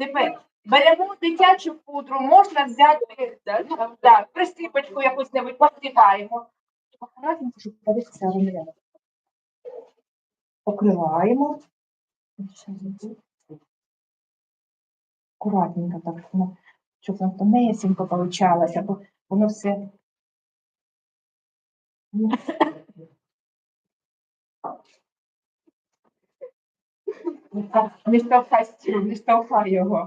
Тепер беремо дитячу пудру, можна взяти ну, да, присипочку якусь повіситься ромляно. Покриваємо. Акуратненько так, ну, щоб воно тонесенько получалося, бо воно все. Не штовхай не штовхай його.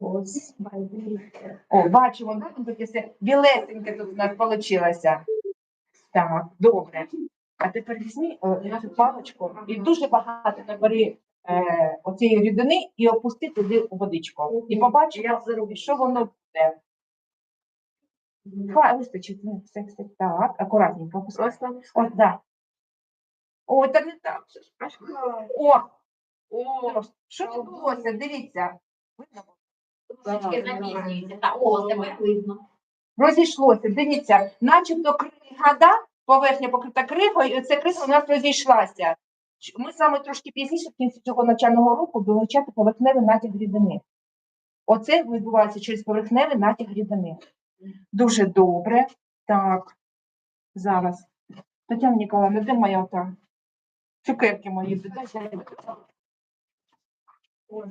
Ось. О, бачимо, да, тут таке все білесеньке тут у нас вийшло. Так, добре. А тепер візьми е, цю паличку і дуже багато набери е, оцієї рідини і опусти туди у водичку. І побачимо, що воно буде. Хвай, вистачить. ну, Все, все. Так, акуратненько опускай. Ось, да. О, та не так. же ж. О, о, що відбулося? Дивіться. Видно? Трошечки запізнюється. Так, о, тебе видно. Розійшлося. Дивіться, начебто крига, да? поверхня покрита кригою, і оця крига у нас розійшлася. Ми саме трошки пізніше, в кінці цього навчального року, вивчати поверхневий натяг рідини. Оце відбувається через поверхневий натяг рідини. Дуже добре. Так, зараз. Тетяна Ніколаївна, де моя ота? Цукерки мої. Ой.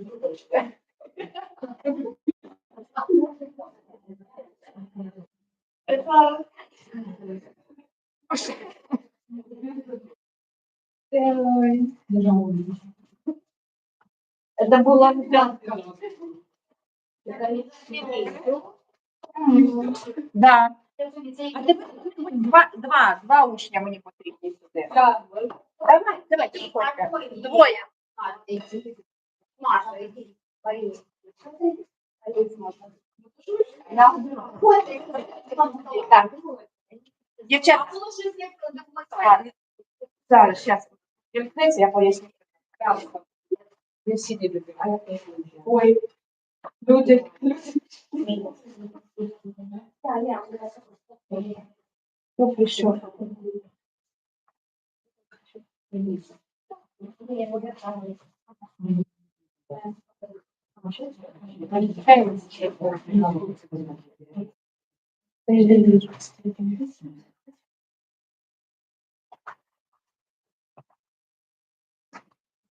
Это была. Да. А тепер два, два, два учня мені потрібні сюди. Давай, давайте, виходьте. Двоє. Маша, иди. Борис. Так. Дівчата, зараз, зараз. Вімкнеться, я поясню. Не всі не. Ой, люди. Хто прийшов?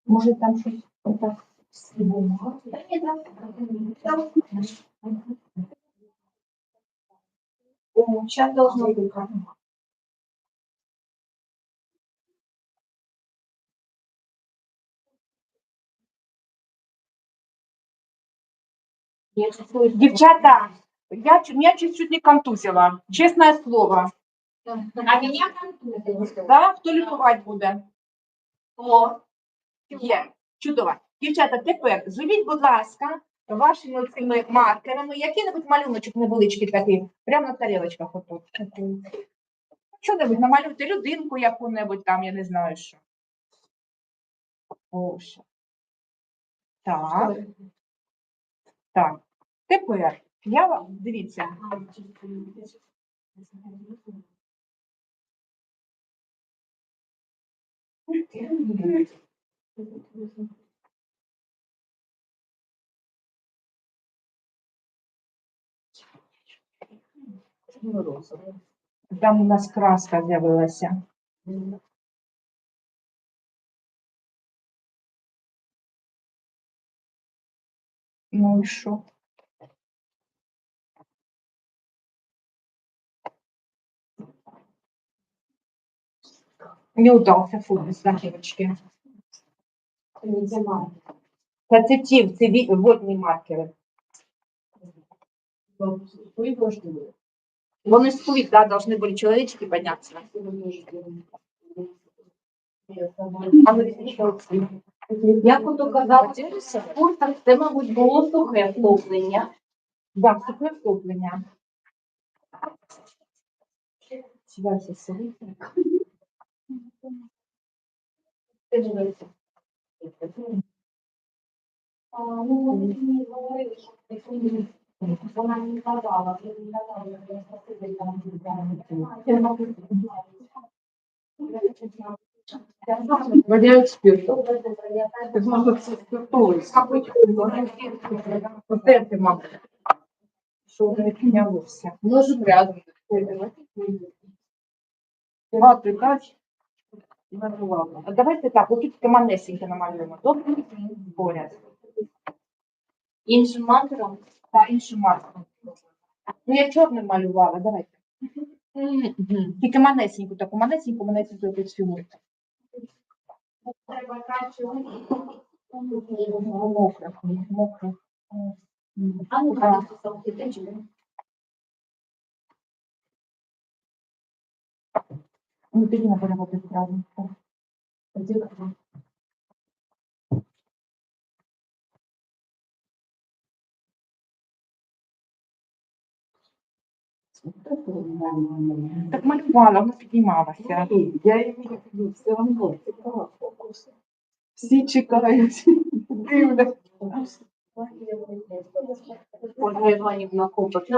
Може там щось? О, сейчас должно быть. Дівчата, я, меня чуть-чуть не контузила, чесне слово. А меня контузило. Да? Хто лікувати буде? О, Є. Чудово. Дівчата, тепер зробіть, будь ласка, вашими цими маркерами який-небудь малюночок невеличкий такий, прямо на тарілочках отут. Що-небудь намалюйте людинку яку-небудь там, я не знаю що. О. Так, так. Тепер я вам, дивіться, там у нас краска з'явилася. Ну і що? Не удався фокус захивочки. Та це ті, це водні маркери. Вони з плит, да, должны были человечки подняться. Як ото казала, курсах це, мабуть, було сухе втоплення. Да, сухе втоплення. Ну, вони говорили, що. Вона не казала, що не казала, що я просила там. Варіант спирту. Добре, добре, я так. Так можна це спиртовий зробити. Потерти, мабуть. Щоб не піднялося. Може, рядом. А, ти? А Давайте так, отут таке манесеньке намалюємо. Добре? Поряд. Іншим маркером. Та іншим марком. Ну, я чорним малювала, давайте. Тільки манесеньку, таку манесеньку, манесеньку якусь фігуру. Треба краще. Мокро, мокро. А ну, так, салфетки, тече. Ну, тоді наберемо ти зразу. Так малювала, воно підіймалося. Я її люблю, все одно цікава фокус. Всі чекають, дивляться. Ольга Іванівна Копач.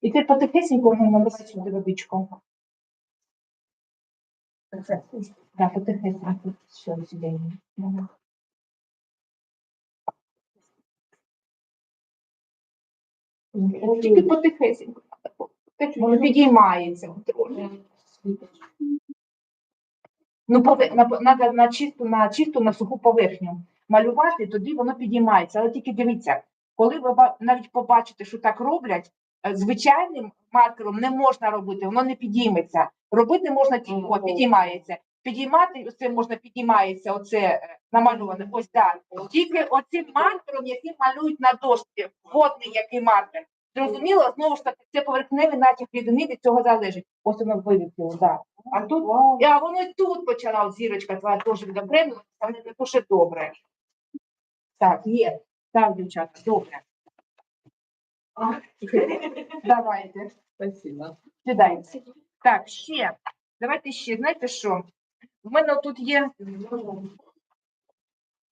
І ти потихесенько ну, наливай сюди водичку. Так, потихесенько. Все, сюди. Тільки потихесенько. Воно підіймається. Ну, пове- на, чисту, на чисту, на суху поверхню малювати, тоді воно підіймається. Але тільки дивіться, коли ви навіть побачите, що так роблять, е, звичайним маркером не можна робити, воно не підійметься. Робити можна тільки, підіймається. Підіймати оце можна підіймається, оце е, намальоване, ось так. Тільки оцим маркером, який малюють на дошці, водний який маркер. Зрозуміло, знову ж таки, це поверхневий натяг рідини від цього залежить. Ось воно вилетіло, так. А тут а воно і тут почала от зірочка твоя теж відокремлюватися, але не дуже добре. Так, є. Так, дівчата, добре. Давайте, Спасибо. сідайте. Так, ще. Давайте ще. Знаєте що? В мене тут є.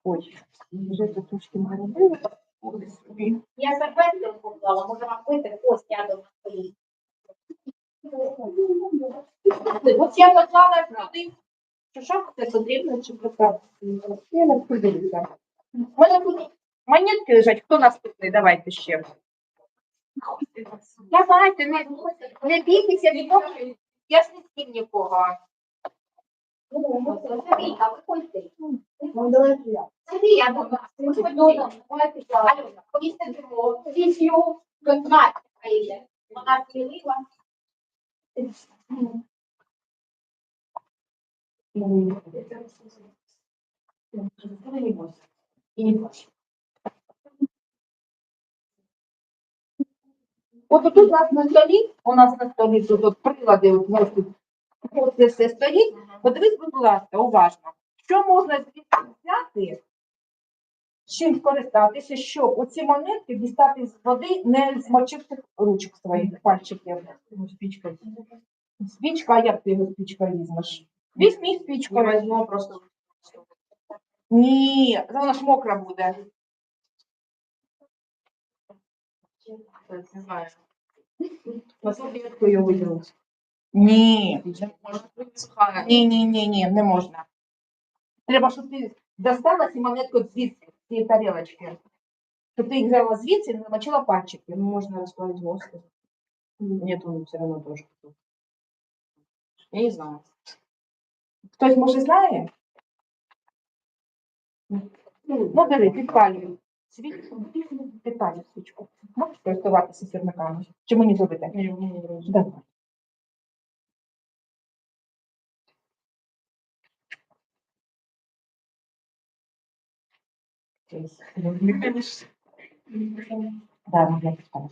Ой, вже тут трошки собі. Я серветки поклала, може вам пити, ось я до стоїть. От я поклала сюди. Що це потрібно чи просто? Я не подивлюся. У мене тут монетки лежать. Хто наступний? Давайте ще. Давайте, не, не бійтеся від того, я ж не з'їм нікого. Сергій, а виходьте. Сергій, я до вас. Виходьте. Альона, коли сидимо, візьму контракт прийде. Вона смілива. От тут у нас на столі, у нас на столі тут от прилади, от, от це все стоїть. Подивись, будь ласка, уважно, що можна звідси взяти, чим скористатися, щоб оці монетки дістати з води, не змочивши ручок своїх пальчиків. Спічка. Спічка, як ти його спічкою візьмеш? Візьмі спічку. Я возьму просто. Ні, вона ж мокра буде. Не знаю. На салфетку ее выделать. Ні. Ні, ні, ні, ні, не можна. Треба, щоб ти достала ці монетку звідси, з цієї тарілочки. Щоб ти їх взяла звідси і не намочила пальчики. Ну, можно расплавить воск. Нет, он все равно тоже. Я не знаю. Хтось може знає? Ну, бери, підпалюй. Свічку, підпалюй свічку. Можеш користуватися сірниками? Чи мені зробити? Его не вроде. Давай. Конечно. Да, ну, я підпалю.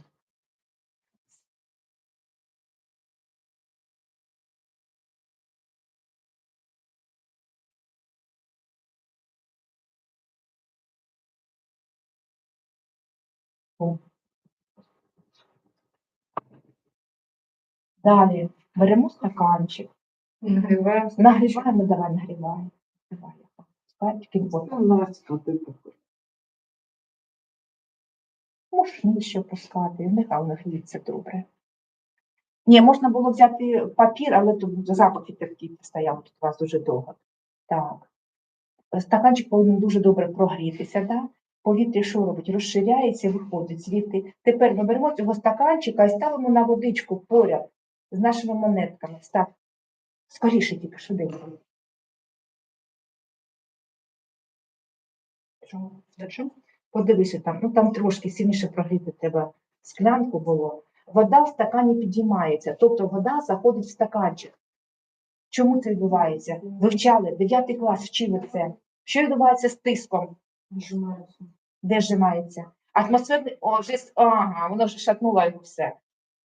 Далі беремо стаканчик, Нагреваем. нагріваємо, давай нагріваємо. Давай, стаканчики, вот. Ну, Настя, ты такой. Можеш нижче опускати, нехай воно гріється добре. Ні, можна було взяти папір, але тут запах такий стояв тут у вас дуже довго. Так. Стаканчик повинен дуже добре прогрітися, да? повітря що робить? Розширяється, виходить звідти. Тепер ми беремо цього стаканчика і ставимо на водичку поряд з нашими монетками. Став. Скоріше тільки швиденько. Що? Подивися там, ну там трошки сильніше прогріти треба склянку було. Вода в стакані підіймається, тобто вода заходить в стаканчик. Чому це відбувається? Вивчали, 9 клас вчили це. Що відбувається з тиском? Де зжимається? Атмосферний, о, вже, ага, воно вже шатнуло його все.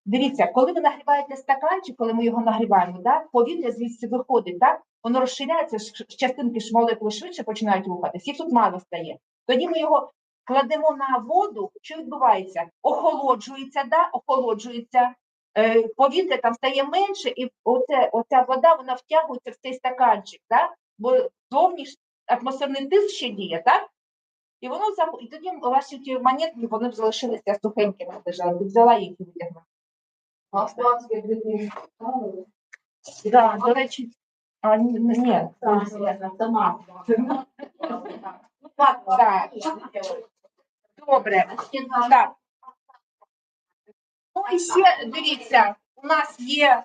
Дивіться, коли ви нагріваєте стаканчик, коли ми його нагріваємо, да, повітря звідси виходить, так? воно розширяється, частинки ж молекули швидше починають рухатись, їх тут мало стає. Тоді ми його кладемо на воду, що відбувається? Охолоджується, да? охолоджується, е, повітря там стає менше, і оце, оця вода вона втягується в цей стаканчик, да? бо зовні атмосферний тиск ще діє, так? І воно і тоді ваші ті монетки вони б залишилися сухенькими лежали. Взяла їх і витягла. Да, до речі, а, ні, ні. Так. Добре. Так. Ну і ще дивіться, у нас є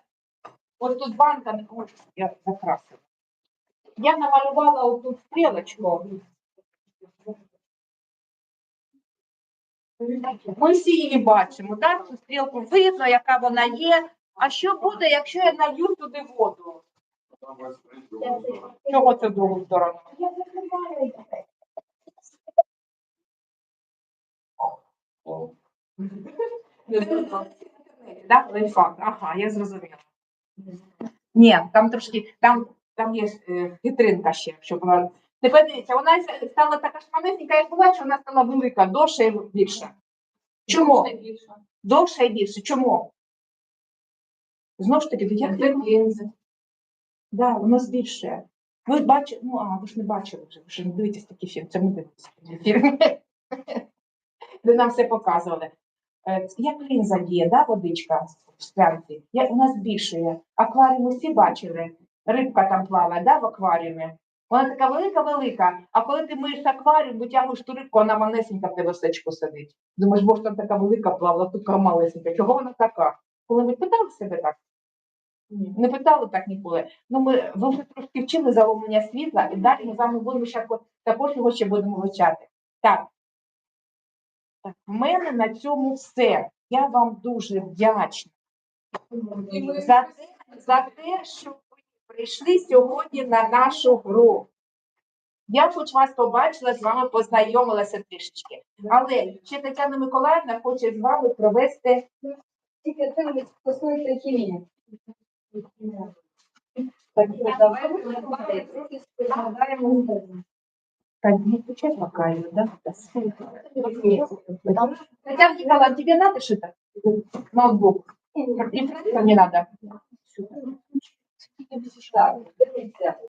ось тут банка, ось я закрасила. Я намалювала отут стрілочку. Ми всі її бачимо, так? Цю стрілку видно, яка вона є. А що буде, якщо я налью туди воду? Чого це другу сторону? Да? Лайфхак. Ага, я зрозуміла. Ні, там трошки, там, там є е, хитринка ще, щоб вона. Тепер дивіться, вона стала така ж малесенька, як була, що вона стала велика, довша і більша. Чому? Довша і більше. Чому? Знову ж таки, дитячі лінзи. Да, воно збільшує. Ви бачите, ну, а, ви ж не бачили вже, ви ж не дивитесь такі фільми, це ми дивимося такі фільми, де нам все показували. Е, Як лінза діє, да, водичка в склянці, як вона збільшує. Акваріум всі бачили, рибка там плаває, да, в акваріумі. Вона така велика-велика, а коли ти миєш акваріум, витягуєш ту рибку, вона манесенька в тебе сечку сидить. Думаєш, бо ж там така велика плавала, тут малесенька. Чого вона така? Коли ви питали себе так? Не питали так ніколи. Ну, ми ви вже трошки вчили заломлення світла, і далі ми з вами будемо ще також його ще будемо вивчати. Так. Так, в мене на цьому все. Я вам дуже вдячна за те, за те, що ви прийшли сьогодні на нашу гру. Я хоч вас побачила, з вами познайомилася трішечки. Але ще Тетяна Миколаївна хоче з вами провести Тільки це стосується хімії. Так, не отвечай пока, да? Потому что... Хотя, Николай, а тебе надо что-то? Ноутбук. Интернета не надо.